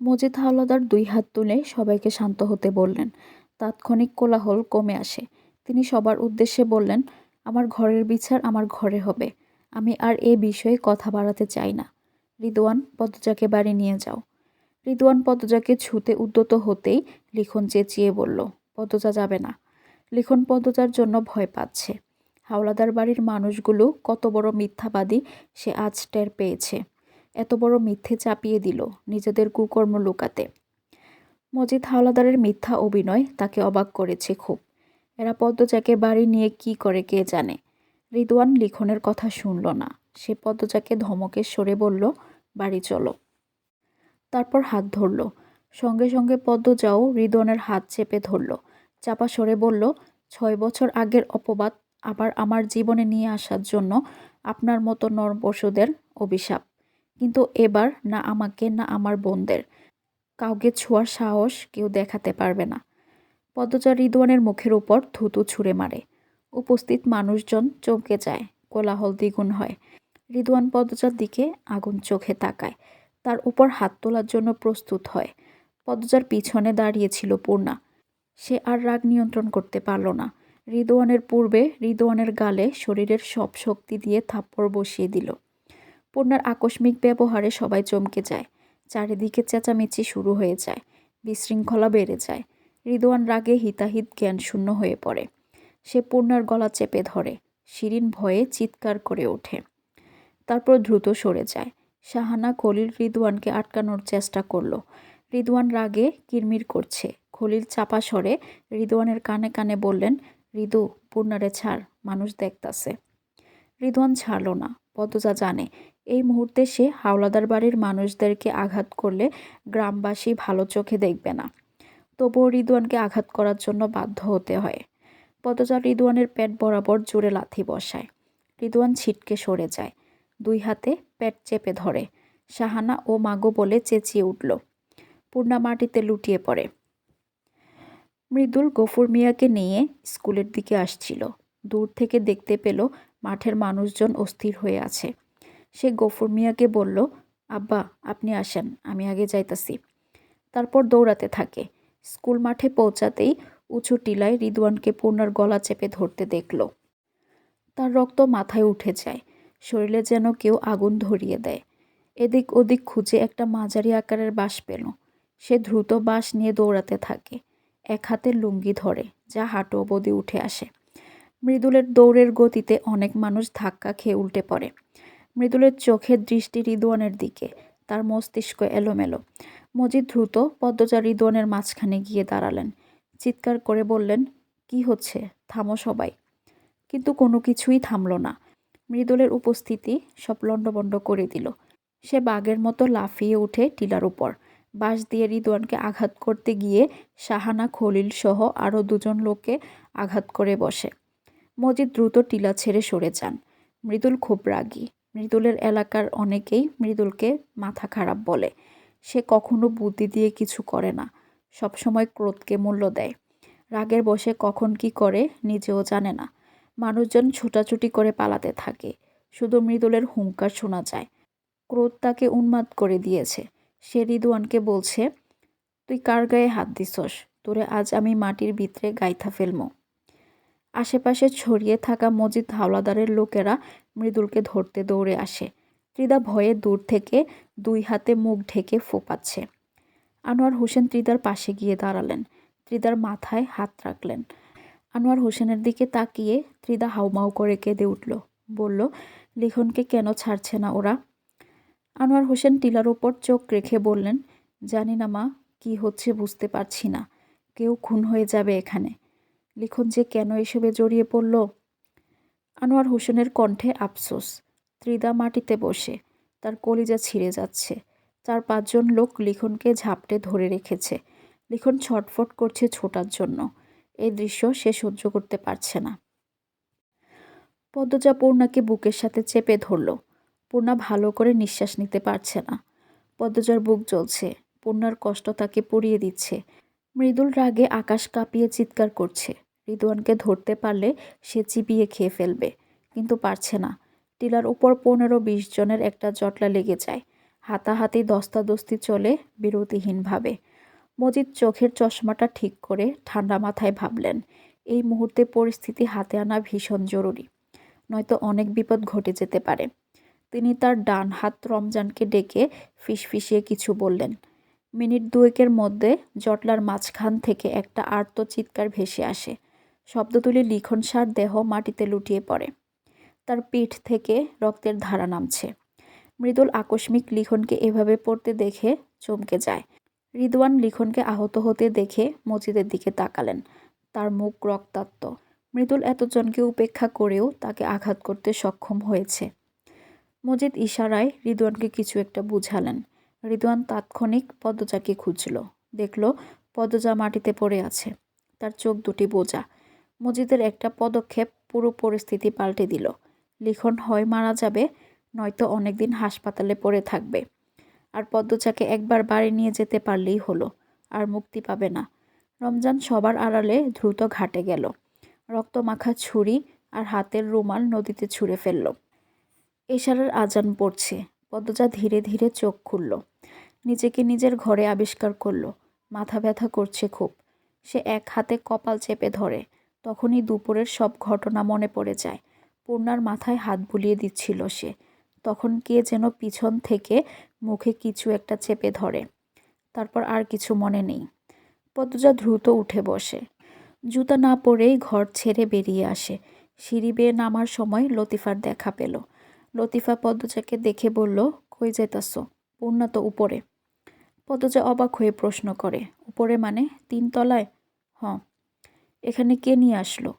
মজিদ হাওলাদার দুই হাত তুলে সবাইকে শান্ত হতে বললেন। তাৎক্ষণিক কোলাহল কমে আসে। তিনি সবার উদ্দেশ্যে বললেন, আমার ঘরের বিচার আমার ঘরে হবে। আমি আর এ বিষয়ে কথা বাড়াতে চাই না। রিদওয়ান পদ্মজাকে বাড়ি নিয়ে যাও। রিদওয়ান পদ্মজাকে ছুতে উদ্যত হতেই লিখন চেঁচিয়ে বলল, পদ্মজা যাবে না। লিখন পদ্মজার জন্য ভয় পাচ্ছে। হাওলাদার বাড়ির মানুষগুলো কত বড় মিথ্যাবাদী সে আজ টের পেয়েছে। এত বড় মিথ্যে চাপিয়ে দিল নিজেদের কুকর্ম লুকাতে। মজিদ হাওলাদারের মিথ্যা অভিনয় তাকে অবাক করেছে খুব। এরা পদ্মজাকে বাড়ি নিয়ে কি করে কে জানে? রিদওয়ান লিখনের কথা শুনল না। সে পদ্মজাকে ধমকে সরে বলল, বাড়ি চলো। তারপর হাত ধরল। সঙ্গে সঙ্গে পদ্মজাও রিদওয়ানের হাত চেপে ধরল। চাপা সরে বলল, ছয় বছর আগের অপবাদ আবার আমার জীবনে নিয়ে আসার জন্য আপনার মতো নরপশুদের অভিশাপ। কিন্তু এবার না আমাকে, না আমার বোনদের। কাউকে ছোঁয়ার সাহস কেউ দেখাতে পারবে না। পদ্মজা রিদওয়ানের মুখের উপর থুতু ছুঁড়ে মারে। উপস্থিত মানুষজন চমকে যায়, কোলাহল দ্বিগুণ হয়। রিদওয়ান পদ্মজার দিকে আগুন চোখে তাকায়। তার উপর হাত তোলার জন্য প্রস্তুত হয়। পদ্মজার পিছনে দাঁড়িয়েছিল পূর্ণা। সে আর রাগ নিয়ন্ত্রণ করতে পারল না। রিদওয়ানের পূর্বে রিদওয়ানের গালে শরীরের সব শক্তি দিয়ে থাপ্পড় বসিয়ে দিল। পূর্ণার আকস্মিক ব্যবহারে সবাই চমকে যায়। চারিদিকে চেঁচামেচি শুরু হয়ে যায়। বিশৃঙ্খলা বেড়ে যায়। রিদওয়ান রাগে হিতাহিত জ্ঞান শূন্য হয়ে পড়ে। সে পূর্ণার গলা চেপে ধরে। শিরিন ভয়ে চিৎকার করে ওঠে। তারপর দ্রুত সরে যায়। শাহানা খলিল রিদওয়ানকে আটকানোর চেষ্টা করল। রিদওয়ান রাগে কিরমির করছে। খলিল চাপা সরে রিদওয়ানের কানে কানে বললেন, রিদু, পূর্ণারে ছাড়। মানুষ দেখতাছে। রিদওয়ান ছাড়ল না। পদ্মজা জানে, এই মুহূর্তে সে হাওলাদার বাড়ির মানুষদেরকে আঘাত করলে গ্রামবাসী ভালো চোখে দেখবে না। তবুও রিদওয়ানকে আঘাত করার জন্য বাধ্য হতে হয়। পদজা রিদওয়ানের পেট বরাবর জোরে লাথি বসায়। রিদওয়ান ছিটকে সরে যায়। দুই হাতে পেট চেপে ধরে। শাহানা ও মাগো বলে চেঁচিয়ে উঠল। পূর্ণা মাটিতে লুটিয়ে পড়ে। মৃদুল গফুর মিয়াকে নিয়ে স্কুলের দিকে আসছিল। দূর থেকে দেখতে পেল মাঠের মানুষজন অস্থির হয়ে আছে। সে গফুর মিয়াকে বলল, আব্বা, আপনি আসেন, আমি আগে যাইতাছি। তারপর দৌড়াতে থাকে। স্কুল মাঠে পৌঁছাতেই উঁচু টিলায় রিদওয়ানকে পূর্ণার গলা চেপে ধরতে দেখল। তার রক্ত মাথায় উঠে যায়, শরীরে যেন কেউ আগুন ধরিয়ে দেয়। এদিক ওদিক খুঁজে একটা মাঝারি আকারের বাঁশ পেল। সে দ্রুত বাঁশ নিয়ে দৌড়াতে থাকে। এক হাতে লুঙ্গি ধরে, যা হাঁটু অবধি উঠে আসে। মৃদুলের দৌড়ের গতিতে অনেক মানুষ ধাক্কা খেয়ে উল্টে পড়ে। মৃদুলের চোখের দৃষ্টি রিদওয়ানের দিকে, তার মস্তিষ্ক এলোমেলো। মজিদ দ্রুত পদ্মজা রিদওয়ানের মাঝখানে গিয়ে দাঁড়ালেন। চিৎকার করে বললেন, কি হচ্ছে? থামো সবাই। কিন্তু কোনো কিছুই থামল না। মৃদুলের উপস্থিতি সব লণ্ডভণ্ড করে দিল। সে বাঘের মতো লাফিয়ে উঠে টিলার উপর। বাঁশ দিয়ে রিদওয়ানকে আঘাত করতে গিয়ে শাহানা, খলিল সহ আরও দুজন লোককে আঘাত করে বসে। মজিদ দ্রুত টিলা ছেড়ে সরে যান। মৃদুল খুব রাগী। মৃদুলের এলাকার অনেকেই মৃদুলকে মাথা খারাপ বলে। সে কখনো বুদ্ধি দিয়ে কিছু করে না। সবসময় ক্রোধকে মূল্য দেয়। রাগের বসে কখন কি করে নিজেও জানে না। মানুষজন ছোটাছুটি করে পালাতে থাকে। শুধু মৃদুলের হুঙ্কার শোনা যায়। ক্রোধ তাকে উন্মাদ করে দিয়েছে। সে রিদুয়ানকে বলছে, তুই কার গায়ে হাত দিছস? তোরে আজ আমি মাটির ভিতরে গাইথা ফেলমো। আশেপাশে ছড়িয়ে থাকা মজিদ হাওলাদারের লোকেরা মৃদুলকে ধরতে দৌড়ে আসে। ত্রিদা ভয়ে দূর থেকে দুই হাতে মুখ ঢেকে ফোপাচ্ছে। আনোয়ার হোসেন ত্রিদার পাশে গিয়ে দাঁড়ালেন। ত্রিদার মাথায় হাত রাখলেন। আনোয়ার হোসেনের দিকে তাকিয়ে ত্রিদা হাউমাউ করে কেঁদে উঠল। বলল, লিখনকে কেন ছাড়ছে না ওরা? আনোয়ার হোসেন টিলার ওপর চোখ রেখে বললেন, জানি না মা, কি হচ্ছে বুঝতে পারছি না। কেউ খুন হয়ে যাবে এখানে। লিখন যে কেন এসবে জড়িয়ে পড়ল। আনোয়ার হোসেনের কণ্ঠে আফসোস। ত্রিদা মাটিতে বসে। তার কলিজা ছিঁড়ে যাচ্ছে। চার পাঁচজন লোক লিখনকে ঝাপটে ধরে রেখেছে। লিখন ছটফট করছে ছোটার জন্য। এই দৃশ্য সে সহ্য করতে পারছে না। পদ্মজা পূর্ণাকে বুকের সাথে চেপে ধরল। পূর্ণা ভালো করে নিঃশ্বাস নিতে পারছে না। পদ্মজার বুক জ্বলছে। পূর্ণার কষ্ট তাকে পুড়িয়ে দিচ্ছে। মৃদুল রাগে আকাশ কাঁপিয়ে চিৎকার করছে। রিদওয়ানকে ধরতে পারলে সে চিবিয়ে খেয়ে ফেলবে, কিন্তু পারছে না। টিলার উপর পনেরো বিশ জনের একটা জটলা লেগে যায়। হাতাহাতি দস্তাদস্তি চলে বিরতিহীনভাবে। মজিদ চোখের চশমাটা ঠিক করে ঠান্ডা মাথায় ভাবলেন, এই মুহূর্তে পরিস্থিতি হাতে আনা ভীষণ জরুরি, নয়তো অনেক বিপদ ঘটে যেতে পারে। তিনি তার ডান হাত রমজানকে ডেকে ফিসফিসিয়ে কিছু বললেন। মিনিট দুয়েকের মধ্যে জটলার মাঝখান থেকে একটা আর্ত চিৎকার ভেসে আসে। শব্দ তুলে লিখন সার দেহ মাটিতে লুটিয়ে পড়ে। তার পিঠ থেকে রক্তের ধারা নামছে। মৃদুল আকস্মিক লিখনকে এভাবে পড়তে দেখে চমকে যায়। রিদওয়ান লিখনকে আহত হতে দেখে মজিদের দিকে তাকালেন। তার মুখ রক্তাক্ত। মৃদুল এতজনকে উপেক্ষা করেও তাকে আঘাত করতে সক্ষম হয়েছে। মজিদ ইশারায় রিদওয়ানকে কিছু একটা বুঝালেন। রিদওয়ান তাৎক্ষণিক পদ্মজাকে খুঁজল। দেখল পদ্মজা মাটিতে পড়ে আছে। তার চোখ দুটি বোঝা। মজিদের একটা পদক্ষেপ পুরো পরিস্থিতি পাল্টে দিল। লিখন হয় মারা যাবে, নয়তো অনেকদিন হাসপাতালে পড়ে থাকবে। আর পদ্মচাকে একবার বাড়ি নিয়ে যেতে পারলেই হলো, আর মুক্তি পাবে না। রমজান সবার আড়ালে দ্রুত ঘাটে গেল। রক্তমাখা ছুরি আর হাতের রুমাল নদীতে ছুঁড়ে ফেলল। এশারার আজান পড়ছে। পদ্মজা ধীরে ধীরে চোখ খুলল। নিজেকে নিজের ঘরে আবিষ্কার করল। মাথা ব্যথা করছে খুব। সে এক হাতে কপাল চেপে ধরে। তখনই দুপুরের সব ঘটনা মনে পড়ে যায়। পূর্ণার মাথায় হাত বুলিয়ে দিচ্ছিল সে। তখন কে যেন পিছন থেকে মুখে কিছু একটা চেপে ধরে। তারপর আর কিছু মনে নেই। পদ্মজা দ্রুত উঠে বসে। জুতা না পরেই ঘর ছেড়ে বেরিয়ে আসে। সিঁড়ি বেয়ে নামার সময় লতিফার দেখা পেল। লতিফা পদ্মজাকে দেখে বলল, কই যেতাস পূর্ণা তো উপরে। পদ্মজা অবাক হয়ে প্রশ্ন করে, উপরে মানে? তিনতলায়? হ এখানে কে নিয়ে আসলো?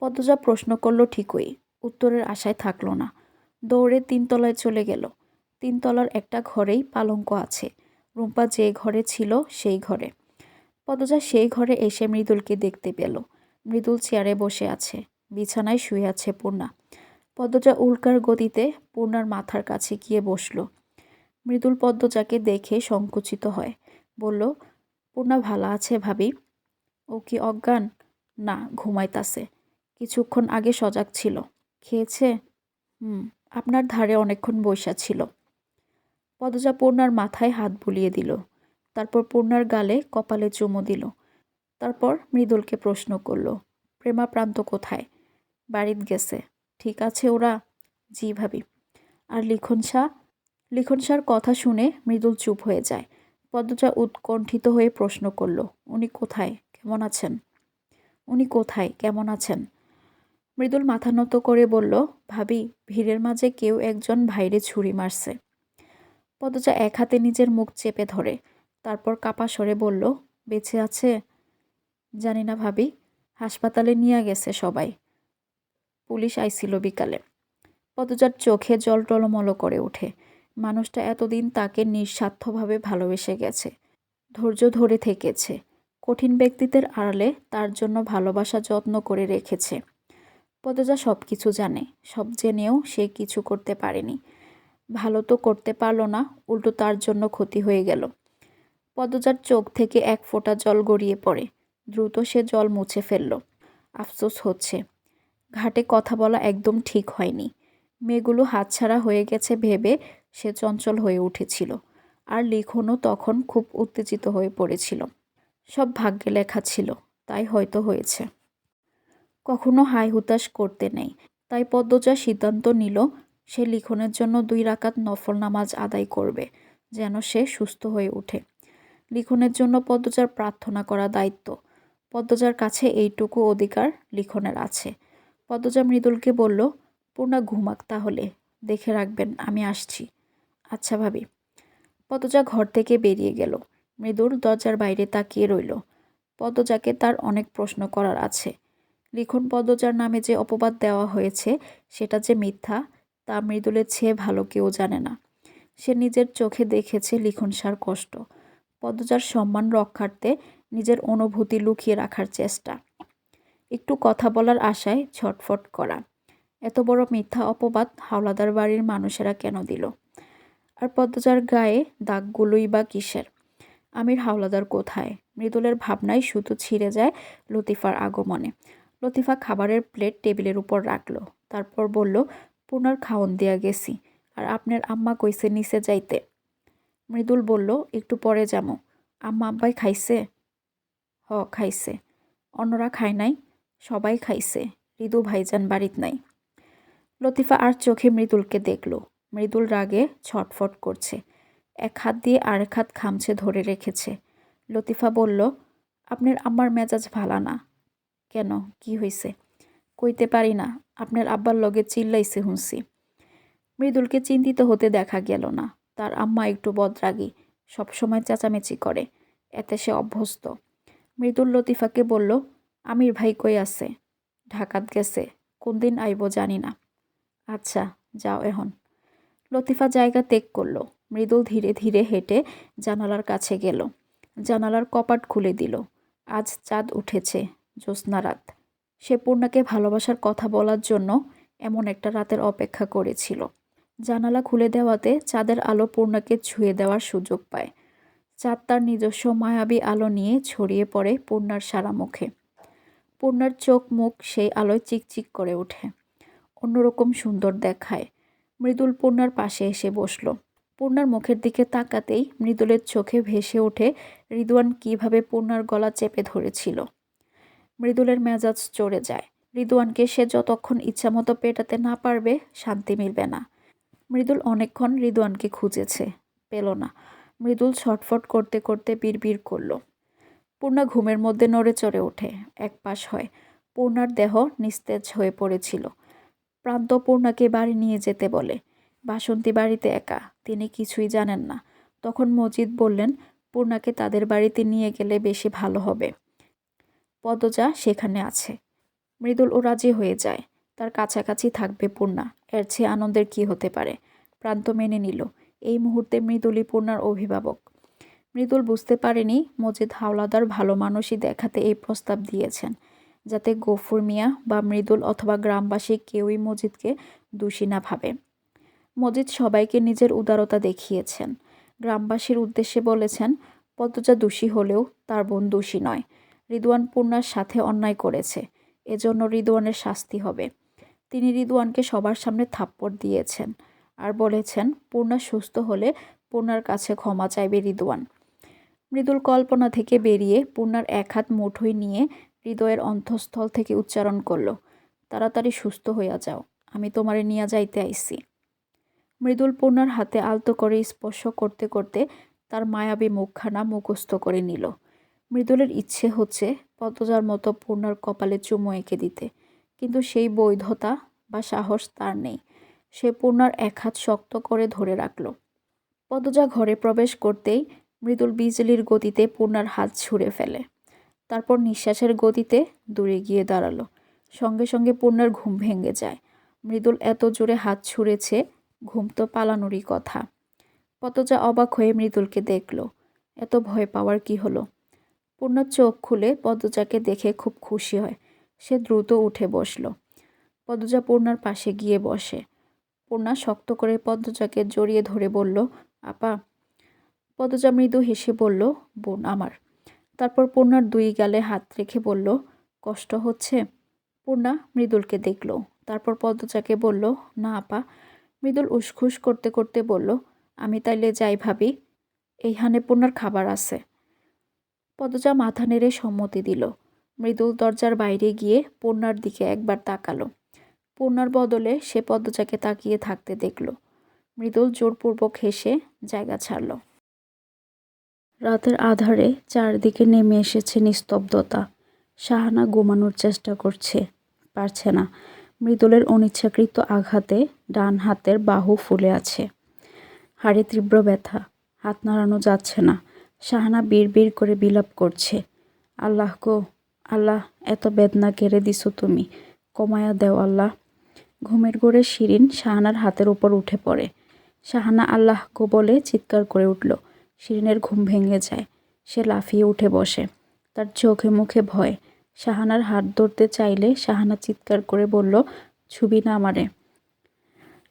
পদ্মজা প্রশ্ন করল, ঠিকই। উত্তরের আশায় থাকল না। দৌড়ে তিনতলায় চলে গেল। তিনতলার একটা ঘরেই পালঙ্ক আছে। রুম্পা যে ঘরে ছিল, সেই ঘরে। পদজা সেই ঘরে এসে মৃদুলকে দেখতে পেল। মৃদুল চেয়ারে বসে আছে। বিছানায় শুয়ে আছে পূর্ণা। পদ্মজা উল্কার গতিতে পূর্ণার মাথার কাছে গিয়ে বসল। মৃদুল পদ্মজাকে দেখে সংকুচিত হয়। বলল, পূর্ণা ভালো আছে ভাবি? ও কি অজ্ঞান? না, ঘুমাইতাছে। কিছুক্ষণ আগে সজাগ ছিল। খেয়েছে? হুম, আপনার ধারে অনেকক্ষণ বৈশা ছিল। পদজা পূর্ণার মাথায় হাত বুলিয়ে দিল। তারপর পূর্ণার গালে কপালে চুমো দিল। তারপর মৃদুলকে প্রশ্ন করল, প্রেমাপ্রান্ত কোথায়? বাড়িত গেছে। ঠিক আছে ওরা? জি ভাবি। আর লিখন শাহ লিখন শাহর কথা শুনে মৃদুল চুপ হয়ে যায়। পদ্মজা উৎকণ্ঠিত হয়ে প্রশ্ন করল, উনি কোথায়? কেমন আছেন? উনি কোথায়? কেমন আছেন? মৃদুল মাথা নত করে বলল, ভাবি, ভিড়ের মাঝে কেউ একজন ভাইরে ছুরি মারছে। পদজা এক হাতে নিজের মুখ চেপে ধরে, তারপর কাপা সরে বলল, বেঁচে আছে? জানি না ভাবি, হাসপাতালে নিয়ে গেছে সবাই। পুলিশ আইছিল বিকালে। পদজার চোখে জল টলমল করে ওঠে। মানুষটা এতদিন তাকে নিঃস্বার্থভাবে ভালোবেসে গেছে, ধৈর্য ধরে থেকেছে। কঠিন ব্যক্তিদের আড়ালে তার জন্য ভালোবাসা যত্ন করে রেখেছে। পদজা সব কিছু জানে, সব জেনেও সে কিছু করতে পারেনি। ভালো তো করতে পারল না, উল্টো তার জন্য ক্ষতি হয়ে গেল। পদজার চোখ থেকে এক ফোঁটা জল গড়িয়ে পড়ে, দ্রুত সে জল মুছে ফেলল। আফসোস হচ্ছে, ঘাটে কথা বলা একদম ঠিক হয়নি। মেয়েগুলো হাতছাড়া হয়ে গেছে ভেবে সে চঞ্চল হয়ে উঠেছিল, আর লিখনও তখন খুব উত্তেজিত হয়ে পড়েছিল। সব ভাগ্যে লেখা ছিল, তাই হয়তো হয়েছে। কখনো হাই হুতাশ করতে নেই, তাই পদ্মজা সিদ্ধান্ত নিল, সে লিখনের জন্য দুই রাকাত নফল নামাজ আদায় করবে, যেন সে সুস্থ হয়ে ওঠে। লিখনের জন্য পদ্মজার প্রার্থনা করা দায়িত্ব। পদ্মজার কাছে এইটুকু অধিকার লিখনের আছে। পদ্মজা মৃদুলকে বলল, পূর্ণা, ঘুমাক তাহলে, দেখে রাখবেন, আমি আসছি। আচ্ছা ভাবি। পদ্মজা ঘর থেকে বেরিয়ে গেল। মৃদুল দরজার বাইরে তাকিয়ে রইল। পদ্মজাকে তার অনেক প্রশ্ন করার আছে। লিখন পদ্মজার নামে যে অপবাদ দেওয়া হয়েছে, সেটা যে মিথ্যা, তা মৃদুলের চেয়ে ভালো কেউ জানে না। সে নিজের চোখে দেখেছে লিখন সার কষ্ট। পদ্মজার সম্মান রক্ষার্থে নিজের অনুভূতি লুকিয়ে রাখার চেষ্টা। একটু কথা বলার আশায় ছটফট করা। এত বড় মিথ্যা অপবাদ হাওলাদার বাড়ির মানুষেরা কেন দিল? আর পদ্মজার গায়ে দাগগুলোই বা কিসের? আমির হাওলাদার কোথায়? মৃদুলের ভাবনায় শুধু ছিঁড়ে যায় লতিফার আগমনে। লতিফা খাবারের প্লেট টেবিলের উপর রাখল। তারপর বলল, পুনর খাওন দিয়া গেছি। আর আপনার আম্মা কইছে নিচে যাইতে। মৃদুল বলল, একটু পরে যামো। আম্মা আব্বাই খাইছে? হ, খাইছে। অন্যরা খায় নাই? সবাই খাইছে। রিদু ভাইজান বাড়িত নাই। লতিফা আর চোখে মৃদুলকে দেখল। মৃদুল রাগে ছটফট করছে। এক হাত দিয়ে আরেক হাত খামছে ধরে রেখেছে। লতিফা বলল, আপনার আম্মার মেজাজ ভালা না। কেন? কি হইছে? কইতে পারি না। আপনার আব্বার লগে চিল্লাইছে হুঁসি মৃদুলকে চিন্তিত হতে দেখা গেল না। তার আম্মা একটু বদরাগী, সবসময় চেঁচামেচি করে। এতে সে অভ্যস্ত। মৃদুল লতিফাকে বলল, আমির ভাই কই আছে? ঢাকাত গেছে। কোন দিন আইব জানি না। আচ্ছা যাও এখন। লতিফা জায়গা ত্যাগ করল। মৃদুল ধীরে ধীরে হেঁটে জানালার কাছে গেল। জানালার কপাট খুলে দিল। আজ চাঁদ উঠেছে, জ্যোৎস্না রাত। সে পূর্ণাকে ভালোবাসার কথা বলার জন্য এমন একটা রাতের অপেক্ষা করেছিল। জানালা খুলে দেওয়াতে চাঁদের আলো পূর্ণাকে ছুঁয়ে দেওয়ার সুযোগ পায়। চাঁদ তার নিজস্ব মায়াবী আলো নিয়ে ছড়িয়ে পড়ে পূর্ণার সারা মুখে। পূর্ণার চোখ মুখ সেই আলোয় চিকচিক করে ওঠে। অন্যরকম সুন্দর দেখায়। মৃদুল পূর্ণার পাশে এসে বসল। পূর্ণার মুখের দিকে তাকাতেই মৃদুলের চোখে ভেসে ওঠে রিদুয়ান কীভাবে পূর্ণার গলা চেপে ধরেছিল। মৃদুলের মেজাজ চড়ে যায়। রিদুয়ানকে সে যতক্ষণ ইচ্ছামতো পেটাতে না পারবে, শান্তি মিলবে না। মৃদুল অনেকক্ষণ রিদুয়ানকে খুঁজেছে, পেল না। মৃদুল ছটফট করতে করতে বিড়বিড় করল। পূর্ণা ঘুমের মধ্যে নড়ে চড়ে ওঠে, এক পাশ হয়। পূর্ণার দেহ নিস্তেজ হয়ে পড়েছিল। প্রান্ত পূর্ণাকে বাড়ি নিয়ে যেতে বলে। বাসন্তী বাড়িতে একা, তিনি কিছুই জানেন না। তখন মজিদ বললেন, পূর্ণাকে তাদের বাড়িতে নিয়ে গেলে বেশি ভালো হবে। পদজা সেখানে আছে। মৃদুল ও রাজি হয়ে যায়। তার কাছাকাছি থাকবে পূর্ণা। এর চেয়ে আনন্দের কি হতে পারে? প্রান্ত মেনে নিল। এই মুহূর্তে মৃদুলই পূর্ণার অভিভাবক। মৃদুল বুঝতে পারেনি মজিদ হাওলাদার ভালো মানুষই দেখাতে এই প্রস্তাব দিয়েছেন, যাতে গফুর মিয়া বা মৃদুল অথবা গ্রামবাসী কেউই মজিদকে দোষী না ভাবে। মজিদ সবাইকে নিজের উদারতা দেখিয়েছেন। গ্রামবাসীর উদ্দেশ্যে বলেছেন, পদ্মজা দোষী হলেও তার বোন দোষী নয়। রিদওয়ান পূর্ণার সাথে অন্যায় করেছে। এজন্য রিদওয়ানের শাস্তি হবে। তিনি রিদওয়ানকে সবার সামনে থাপ্পড় দিয়েছেন আর বলেছেন, পূর্ণা সুস্থ হলে পূর্ণার কাছে ক্ষমা চাইবে রিদওয়ান। মৃদুল কল্পনা থেকে বেরিয়ে পূর্ণার এক হাত মুঠোয় নিয়ে হৃদয়ের অন্তঃস্থল থেকে উচ্চারণ করল, তাড়াতাড়ি সুস্থ হইয়া যাও। আমি তোমারে নিয়ে যাইতে আইসি মৃদুল পূর্ণার হাতে আলতো করে স্পর্শ করতে করতে তার মায়াবী মুখখানা মুখস্থ করে নিল। মৃদুলের ইচ্ছে হচ্ছে পতজার মতো পূর্ণার কপালে চুমো এঁকে দিতে, কিন্তু সেই বৈধতা বা সাহস তার নেই। সে পূর্ণার এক হাত শক্ত করে ধরে রাখল। পদজা ঘরে প্রবেশ করতেই মৃদুল বিজলির গতিতে পূর্ণার হাত ছুঁড়ে ফেলে। তারপর নিঃশ্বাসের গতিতে দূরে গিয়ে দাঁড়াল। সঙ্গে সঙ্গে পূর্ণার ঘুম ভেঙে যায়। মৃদুল এত জোরে হাত ছুঁড়েছে ঘুম তো পালানোরই কথা। পতজা অবাক হয়ে মৃদুলকে দেখল। এত ভয় পাওয়ার কি হলো? পূর্ণার চোখ খুলে পদ্মজাকে দেখে খুব খুশি হয়। সে দ্রুত উঠে বসল। পদ্মজা পূর্ণার পাশে গিয়ে বসে। পূর্ণা শক্ত করে পদ্মজাকে জড়িয়ে ধরে বলল, আপা। পদজা মৃদু হেসে বলল, বোন আমার। তারপর পূর্ণার দুই গালে হাত রেখে বলল, কষ্ট হচ্ছে? পূর্ণা মৃদুলকে দেখল। তারপর পদজাকে বলল, না, আপা। মৃদুল উসখুস করতে করতে বলল, আমি তাইলে যাই ভাবি। এইখানে পূর্ণার খাবার আছে। পদজা মাথা নেড়ে সম্মতি দিল। মৃদুল দরজার বাইরে গিয়ে পূর্ণার দিকে একবার তাকালো। পূর্ণার বদলে সে পদজাকে তাকিয়ে থাকতে দেখল। মৃদুল জোরপূর্বক হেসে জায়গা ছাড়ল। রাতের আধারে চারদিকে নেমে এসেছে নিস্তব্ধতা। শাহানা ঘুমানোর চেষ্টা করছে, পারছে না। মৃদুলের অনিচ্ছাকৃত আঘাতে ডান হাতের বাহু ফুলে আছে। হাড়ে তীব্র ব্যথা, হাত নাড়ানো যাচ্ছে না। শাহানা বিড় করে বিলাপ করছে। আল্লাহ গো, আল্লাহ, এত বেদনা কেড়ে দিছো তুমি। কমায়া দেও আল্লাহ। ঘুমের গোড়ে শিরিন শাহানার হাতের উপর উঠে পড়ে। শাহানা আল্লাহ গো বলে চিৎকার করে উঠল। শিরিনের ঘুম ভেঙে যায়। সে লাফিয়ে উঠে বসে। তার চোখে মুখে ভয়। শাহানার হাত ধরতে চাইলে শাহানা চিৎকার করে বলল, ছবি না আমারে।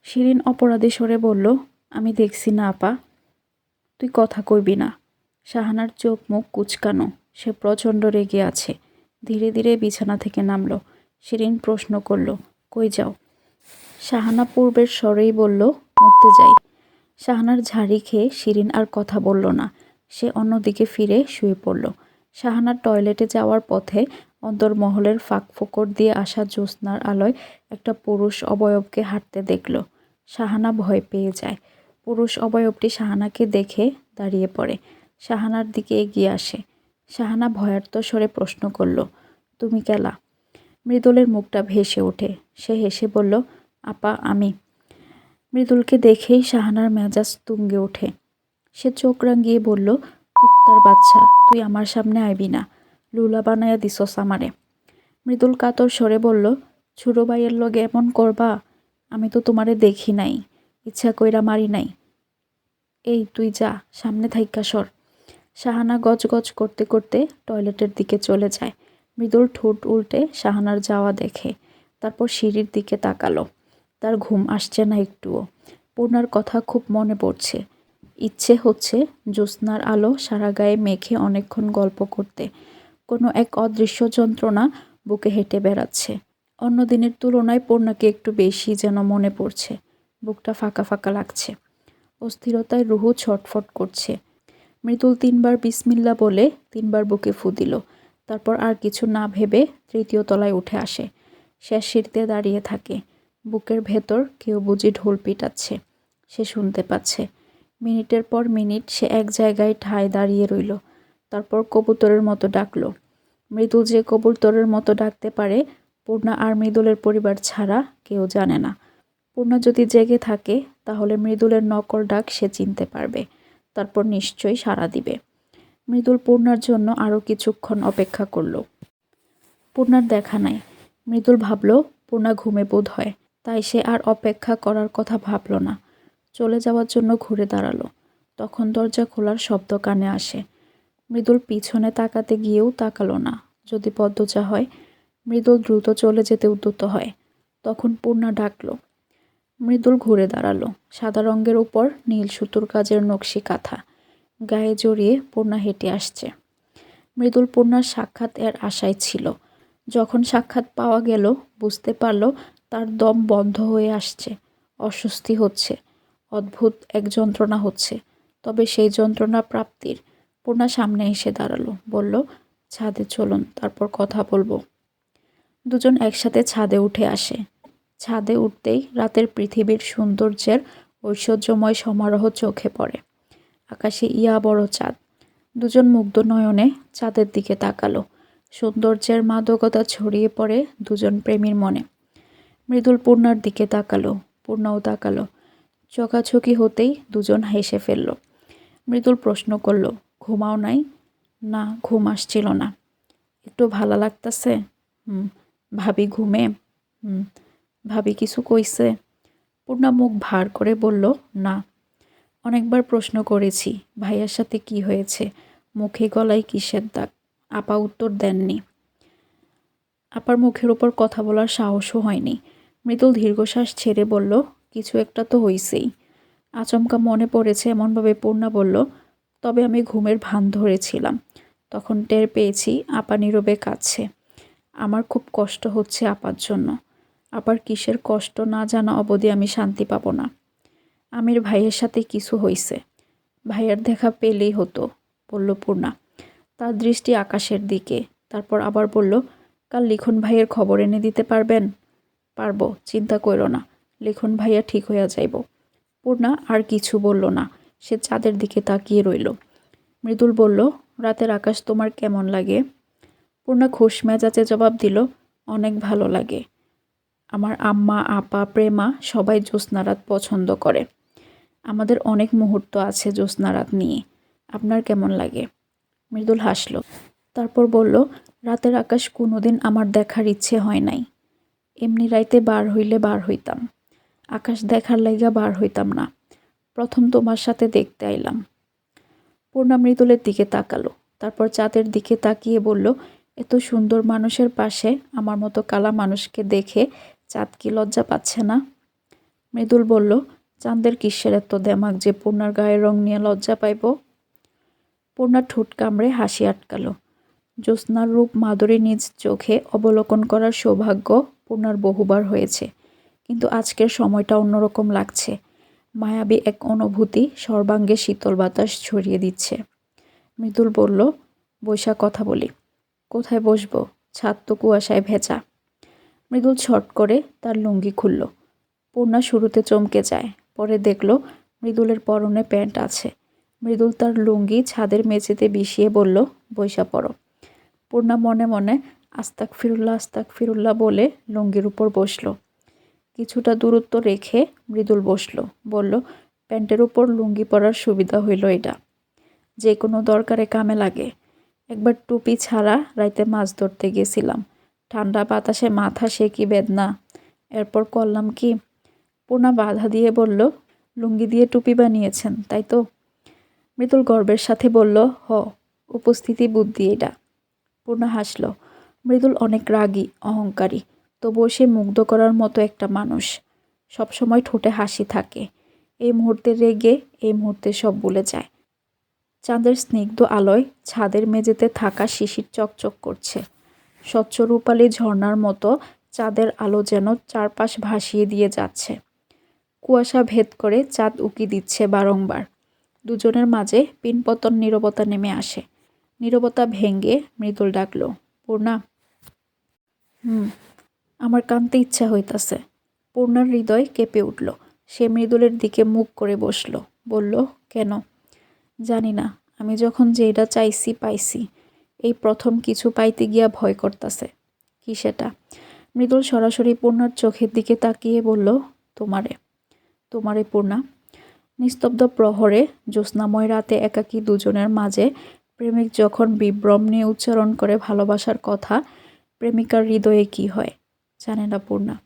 শিরিন অপরাধী সরে বলল, আমি দেখছি না, আপা। তুই কথা কইবি না। শাহানার চোখ মুখ কুচকানো। সে প্রচণ্ড রেগে আছে। ধীরে ধীরে বিছানা থেকে নামলো। শিরিন প্রশ্ন করল, কই যাও? শাহানা পূর্বের স্বরেই বলল, মরতে যাই। শাহানার ঝাড়ি খেয়ে শিরিন আর কথা বলল না। সে অন্যদিকে ফিরে শুয়ে পড়ল। শাহানার টয়লেটে যাওয়ার পথে অন্তর্মহলের ফাঁক ফোকর দিয়ে আসা জ্যোৎস্নার আলোয় একটা পুরুষ অবয়বকে হাঁটতে দেখল। শাহানা ভয় পেয়ে যায়। পুরুষ অবয়বটি শাহানাকে দেখে দাঁড়িয়ে পড়ে। শাহানার দিকে এগিয়ে আসে। শাহানা ভয়ার্ত স্বরে প্রশ্ন করল, তুমি কেলা? মৃদুলের মুখটা ভেসে ওঠে। সে হেসে বলল, আপা, আমি। মৃদুলকে দেখেই শাহানার মেজাজ তুঙ্গে ওঠে। সে চোখ রাঙিয়ে বলল, কুত্তার বাচ্চা, তুই আমার সামনে আইবি না। লুলা বানায়া দিছস আমারে। মৃদুল কাতর সরে বলল ছুড়ো ভাইয়ের লগে এমন করবা, আমি তো তোমারে দেখি নাই, ইচ্ছা কইরা মারি নাই। এই তুই যা, সামনে থাইকা সর। শাহানা গজগজ করতে করতে টয়লেটের দিকে চলে যায়। মৃদুল ঠোঁট উল্টে শাহানার যাওয়া দেখে, তারপর সিঁড়ির দিকে তাকালো। তার ঘুম আসছে না একটুও। পূর্ণার কথা খুব মনে পড়ছে। ইচ্ছে হচ্ছে জ্যোৎস্নার আলো সারা গায়ে মেখে অনেকক্ষণ গল্প করতে। কোনো এক অদৃশ্য যন্ত্রণা বুকে হেঁটে বেড়াচ্ছে। অন্য দিনের তুলনায় পূর্ণাকে একটু বেশি যেন মনে পড়ছে। বুকটা ফাঁকা ফাঁকা লাগছে। অস্থিরতায় রুহু ছটফট করছে। মৃদুল তিনবার বিসমিল্লা বলে তিনবার বুকে ফু দিল। তারপর আর কিছু না ভেবে তৃতীয় তলায় উঠে আসে। শেষ সিঁড়িতে দাঁড়িয়ে থাকে। বুকের ভেতর কেউ বুঝি ঢোল পিটাচ্ছে। সে শুনতে পাচ্ছে। মিনিটের পর মিনিট সে এক জায়গায় ঠায় দাঁড়িয়ে রইল। তারপর কবুতরের মতো ডাকলো। মৃদুল যে কবুতরের মতো ডাকতে পারে, পূর্ণা আর মৃদুলের পরিবার ছাড়া কেউ জানে না। পূর্ণা যদি জেগে থাকে, তাহলে মৃদুলের নকল ডাক সে চিনতে পারবে, তারপর নিশ্চয়ই সাড়া দিবে। মৃদুল পূর্ণার জন্য আরও কিছুক্ষণ অপেক্ষা করল। পূর্ণার দেখা নাই। মৃদুল ভাবল, পূর্ণা ঘুমে বোধ হয়, তাই সে আর অপেক্ষা করার কথা ভাবল না। চলে যাওয়ার জন্য ঘুরে দাঁড়াল। তখন দরজা খোলার শব্দ কানে আসে। মৃদুল পিছনে তাকাতে গিয়েও তাকালো না। যদি পদ্মজা হয়, মৃদুল দ্রুত চলে যেতে উদ্যত হয়। তখন পূর্ণা ডাকল। মৃদুল ঘুরে দাঁড়াল। সাদা রঙের উপর নীল সুতোর কাজের নকশি কাঁথা। গায়ে জড়িয়ে পূর্ণা হেঁটে আসছে। মৃদুল পূর্ণার সাক্ষাৎ এর আশায় ছিল। যখন সাক্ষাৎ পাওয়া গেল, বুঝতে পারল তার দম বন্ধ হয়ে আসছে। অস্বস্তি হচ্ছে। অদ্ভুত এক যন্ত্রণা হচ্ছে। তবে সেই যন্ত্রণা প্রাপ্তির পূর্ণা সামনে এসে দাঁড়াল, বলল, ছাদে চলুন, তারপর কথা বলব। দুজন একসাথে ছাদে উঠে আসে। ছাদে উঠতেই রাতের পৃথিবীর সৌন্দর্যের ঐশ্বর্যময় সমারোহ চোখে পড়ে। আকাশে ইয়া বড় চাঁদ। দুজন মুগ্ধ নয়নে চাঁদের দিকে তাকালো। সৌন্দর্যের মাদকতা ছড়িয়ে পড়ে দুজন প্রেমীর মনে। মৃদুল পূর্ণার দিকে তাকালো, পূর্ণাও তাকালো। চোখাচোখি হতেই দুজন হেসে ফেলল। মৃদুল প্রশ্ন করল ঘুমাও নাই? না, ঘুম আসছিল না। একটু ভালো লাগতেছে? হুম, ভাবি ঘুমে। হুম, ভাবি কিছু কইছে। পূর্ণা মুখ ভার করে বলল, না। অনেকবার প্রশ্ন করেছি, ভাইয়ার সাথে কি হয়েছে? মুখে গলায় কিসের দাগ? আপা উত্তর দেননি। আপার মুখের উপর কথা বলার সাহসও হয়নি। মৃদুল দীর্ঘশ্বাস ছেড়ে বলল, কিছু একটা তো হইছেই। আচমকা মনে পড়েছে, এমনভাবে পূর্ণা বলল তবে আমি ঘুমের ভান ধরেছিলাম। তখন টের পেয়েছি আপা নীরবে কাছে আমার খুব কষ্ট হচ্ছে আপার জন্য। আপার কিসের কষ্ট না জানা অবধি আমি শান্তি পাবো না। আমির ভাইয়ের সাথে কিছু হইছে। ভাইয়ের দেখা পেলেই হতো, বলল পূর্ণা। তার দৃষ্টি আকাশের দিকে, তারপর আবার বলল, কাল লিখন ভাইয়ের খবর এনে দিতে পারবেন? পারব, চিন্তা করো না, লিখন ভাইয়া ঠিক হইয়া যাইব। পূর্ণা আর কিছু বলল না। সে চাঁদের দিকে তাকিয়ে রইল। মৃদুল বলল, রাতের আকাশ তোমার কেমন লাগে? পূর্ণা খোশ মেজাজে জবাব দিল, অনেক ভালো লাগে। আমার আম্মা, আপা, প্রেমা সবাই জ্যোৎস্নারাত পছন্দ করে। আমাদের অনেক মুহূর্ত আছে জ্যোৎস্নারাত নিয়ে। আপনার কেমন লাগে? মৃদুল হাসল, তারপর বলল, রাতের আকাশ কোনোদিন আমার দেখার ইচ্ছে হয় নাই। এমনি রাইতে বার হইলে বার হইতাম। আকাশ দেখার লাইগা বার হইতাম না। প্রথম তোমার সাথে দেখতে আইলাম। পূর্ণা মৃদুলের দিকে তাকালো, তারপর চাঁদের দিকে তাকিয়ে বলল, এত সুন্দর মানুষের পাশে আমার মতো কালা মানুষকে দেখে চাঁদ কি লজ্জা পাচ্ছে না? মৃদুল বলল, চাঁদের কিসের এত দেমাক যে পূর্ণার গায়ের রং নিয়ে লজ্জা পাইব? পূর্ণা ঠোঁট কামড়ে হাসি আটকালো, জ্যোৎস্নার রূপ মাধুরী নিজ চোখে অবলোকন করার সৌভাগ্য পূর্ণার বহুবার হয়েছে, কিন্তু আজকের সময়টা অন্যরকম লাগছে। মায়াবী এক অনুভূতি সর্বাঙ্গে শীতল বাতাস ছড়িয়ে দিচ্ছে। মৃদুল বলল বৈশা কথা বলি। কোথায় বসবো? ছাদ তো কুয়াশায় ভেজা। মৃদুল ছট করে তার লুঙ্গি খুলল। পূর্ণা শুরুতে চমকে যায়, পরে দেখল মৃদুলের পরনে প্যান্ট আছে। মৃদুল তার লুঙ্গি ছাদের মেঝেতে বিছিয়ে বলল বৈশা পড়ো। পূর্ণা মনে মনে আস্তাক ফিরুল্লাহ আস্তাক ফিরুল্লাহ বলে লুঙ্গির উপর বসল। কিছুটা দূরত্ব রেখে মৃদুল বসল, বলল, প্যান্টের উপর লুঙ্গি পরার সুবিধা হইল এটা। যে কোনো দরকারে কামে লাগে। একবার টুপি ছাড়া রাইতে মাছ ধরতে গেছিলাম। ঠান্ডা বাতাসে মাথা সে কি বেদনা। এরপর করলাম কি? পূর্ণা বাধা দিয়ে বলল, লুঙ্গি দিয়ে টুপি বানিয়েছেন, তাই তো? মৃদুল গর্বের সাথে বলল, হ, উপস্থিতি বুদ্ধি এটা। পূর্ণা হাসল, মৃদুল অনেক রাগী, অহংকারী। তবুও সে মুগ্ধ করার মতো একটা মানুষ। সবসময় ঠোঁটে হাসি থাকে। এই মুহূর্তে রেগে, এই মুহূর্তে সব ভুলে যায়। চাঁদের স্নিগ্ধ আলোয় ছাদের মেঝেতে থাকা শিশির চকচক করছে। স্বচ্ছ রূপালী ঝর্ণার মতো চাঁদের আলো যেন চারপাশ ভাসিয়ে দিয়ে যাচ্ছে। কুয়াশা ভেদ করে চাঁদ উকি দিচ্ছে বারংবার। দুজনের মাঝে পিনপতন নীরবতা নেমে আসে। নীরবতা ভেঙ্গে মৃদুল ডাকলো, পূর্ণা! হুম। আমার কানতে ইচ্ছা হইতাছে। পূর্ণার হৃদয় কেঁপে উঠল। সে মৃদুলের দিকে মুখ করে বসল। বলল, কেন? জানি না। আমি যখন যেটা চাইছি, পাইছি। এই প্রথম কিছু পাইতে গিয়া ভয় করতাছে। কি সেটা? মৃদুল সরাসরি পূর্ণার চোখের দিকে তাকিয়ে বলল, তোমারে। তোমারে পূর্ণা। নিস্তব্ধ প্রহরে, জ্যোৎস্নাময় রাতে একাকী দুজনের মাঝে প্রেমিক যখন বিভ্রম নিয়ে উচ্চারণ করে ভালোবাসার কথা, প্রেমিকার হৃদয়ে কি হয়? জানে না পূর্ণা।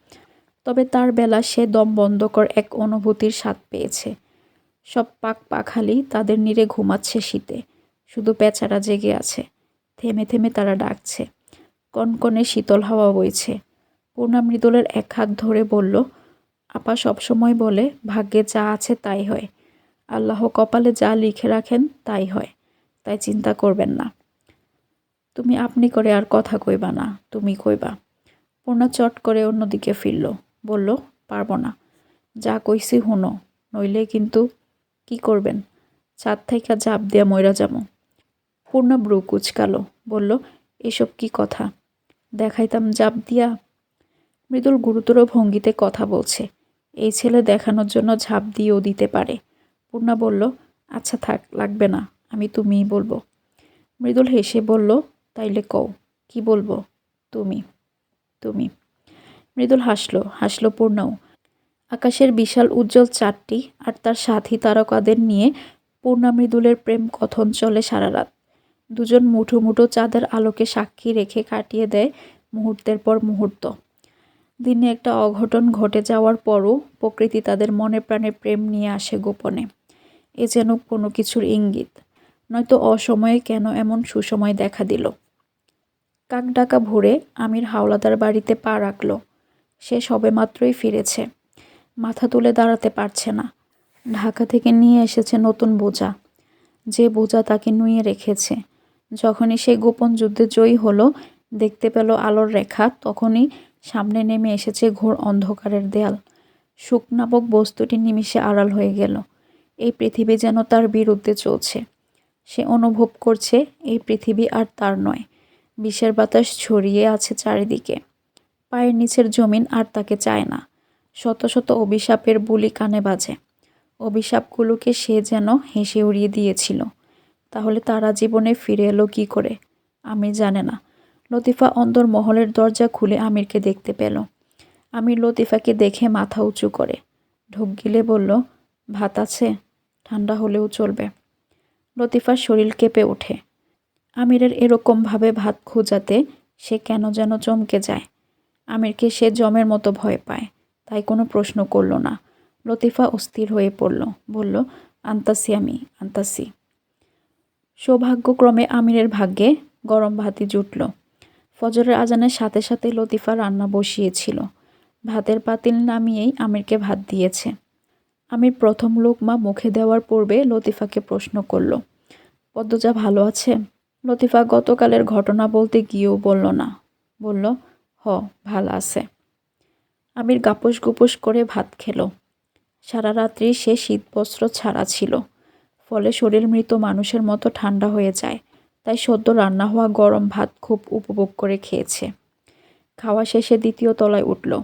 তবে তার বেলা সে দম বন্ধকর এক অনুভূতির স্বাদ পেয়েছে। সব পাক পাখালি তাদের নিরে ঘুমাচ্ছে শীতে। শুধু পেঁচারা জেগে আছে। থেমে থেমে তারা ডাকছে। কনকনে শীতল হাওয়া বইছে। পূর্ণা মৃদুলের এক হাত ধরে বলল, আপা সবসময় বলে, ভাগ্যে যা আছে তাই হয়। আল্লাহ কপালে যা লিখে রাখেন তাই হয়। তাই চিন্তা করবেন না। তুমি আপনি করে আর কথা কইবা না, তুমি কইবা। পূর্ণা চট করে অন্যদিকে ফিরল। বলল, পারব না। যা কইছি হুনো, নইলে কিন্তু কি করবেন? ছাদ থেকে জাপ দিয়া ময়রা যাব পূর্ণা ব্রু কুচকালো, বলল, এসব কি কথা? দেখাইতাম জাপ দিয়া? মৃদুল গুরুতর ভঙ্গিতে কথা বলছে, এই ছেলে দেখানোর জন্য ঝাঁপ দিয়েও দিতে পারে। পূর্ণা বলল আচ্ছা থাক, লাগবে না, আমি তুমিই বলব। মৃদুল হেসে বলল, তাইলে কও, কি বলব? তুমি। তুমি। মৃদুল হাসলো হাসলো পূর্ণাও। আকাশের বিশাল উজ্জ্বল চারটি আর তার সাথী তারকাদের নিয়ে পূর্ণা মৃদুলের প্রেম কথন চলে সারা রাত। দুজন মুঠো মুঠো চাঁদের আলোকে সাক্ষী রেখে কাটিয়ে দেয় মুহূর্তের পর মুহূর্ত। দিনে একটা অঘটন ঘটে যাওয়ার পরও প্রকৃতি তাদের মনে প্রাণে প্রেম নিয়ে আসে গোপনে। এ যেন কোনো কিছুর ইঙ্গিত। নয়তো অসময়ে কেন এমন সুসময় দেখা দিল। কাক ডাকা ভোরে আমির হাওলাদার বাড়িতে পা রাখল। সে সবেমাত্রই ফিরেছে। মাথা তুলে দাঁড়াতে পারছে না। ঢাকা থেকে নিয়ে এসেছে নতুন বোঝা। যে বোঝা তাকে নুয়ে রেখেছে। যখনই সে গোপন যুদ্ধে জয়ী হলো, দেখতে পেল আলোর রেখা, তখনই সামনে নেমে এসেছে ঘোর অন্ধকারের দেয়াল। নামক বস্তুটি নিমিষে আড়াল হয়ে গেল। এই পৃথিবী যেন তার বিরুদ্ধে চলছে। সে অনুভব করছে, এই পৃথিবী আর তার নয়। বিষের বাতাস ছড়িয়ে আছে চারিদিকে। পায়ের নিচের জমিন আর তাকে চায় না। শত শত অভিশাপের বুলি কানে বাজে। অভিশাপগুলোকে সে যেন হেসে উড়িয়ে দিয়েছিল। তাহলে তারা জীবনে ফিরে এলো কি করে? আমি জানে না। লতিফা অন্দর মহলের দরজা খুলে আমিরকে দেখতে পেল। আমির লতিফাকে দেখে মাথা উঁচু করে। ঢোক গিলে বলল, ভাত আছে, ঠান্ডা হলেও চলবে। লতিফার শরীর কেঁপে ওঠে। আমিরের এরকমভাবে ভাত খোঁজাতে সে কেন যেন চমকে যায়। আমিরকে সে জমের মতো ভয় পায়, তাই কোনো প্রশ্ন করল না। লতিফা অস্থির হয়ে পড়ল, বলল, আন্তাসি আমি, আন্তাসি। সৌভাগ্যক্রমে আমিরের ভাগ্যে গরম ভাতই জুটল। ফজরের আজানের সাথে সাথে লতিফা রান্না বসিয়েছিল। ভাতের পাতিল নামিয়েই আমিরকে ভাত দিয়েছে। আমির প্রথম লোকমা মুখে দেওয়ার পূর্বে লতিফাকে প্রশ্ন করল, পদ্মজা ভালো আছে? লতিফা গতকালের ঘটনা বলতে গিয়েও বলল না। বলল, হ, ভালো আছে। আমির গাপুস গুপুস করে ভাত খেল। সারা রাত্রি সে শীতবস্ত্র ছাড়া ছিল। ফলে শরীর মৃত মানুষের মতো ঠান্ডা হয়ে যায়। তাই সদ্য রান্না হওয়া গরম ভাত খুব উপভোগ করে খেয়েছে। খাওয়া শেষে দ্বিতীয় তলায় উঠল।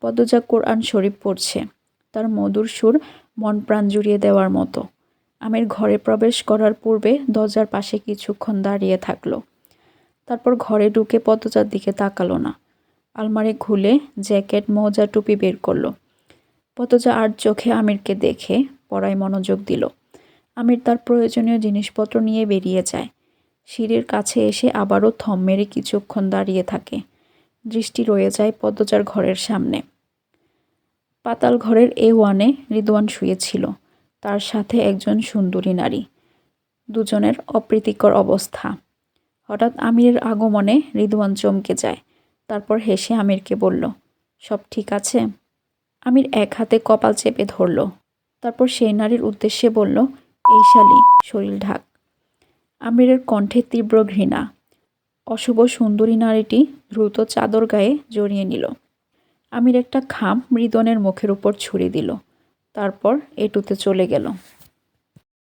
পদ্মজা কোরআন শরীফ পড়ছে। তার মধুর সুর মন প্রাণ জুড়িয়ে দেওয়ার মতো। আমির ঘরে প্রবেশ করার পূর্বে দরজার পাশে কিছুক্ষণ দাঁড়িয়ে থাকল। তারপর ঘরে ঢুকে পদ্মজার দিকে তাকালো না। আলমারি খুলে জ্যাকেট, মোজা, টুপি বের করল। পদ্মজা আর চোখে আমিরকে দেখে পড়ায় মনোযোগ দিল। আমির তার প্রয়োজনীয় জিনিসপত্র নিয়ে বেরিয়ে যায়। সিঁড়ির কাছে এসে আবারও থম মেরে কিছুক্ষণ দাঁড়িয়ে থাকে। দৃষ্টি রয়ে যায় পদ্মজার ঘরের সামনে। পাতাল ঘরের এ ওয়ানে রিদওয়ান শুয়েছিল। তার সাথে একজন সুন্দরী নারী। দুজনের অপ্রীতিকর অবস্থা। হঠাৎ আমিরের আগমনে রিদওয়ান চমকে যায়। তারপর হেসে আমিরকে বলল, সব ঠিক আছে? আমির এক হাতে কপাল চেপে ধরল। তারপর সেই নারীর উদ্দেশ্যে বলল, এই শালি, শরীর ঢাক। আমিরের কণ্ঠে তীব্র ঘৃণা। অশুভ সুন্দরী নারীটি দ্রুত চাদর গায়ে জড়িয়ে নিল। আমির একটা খাম মৃদনের মুখের উপর ছুরি দিল। তারপর এটুতে চলে গেল।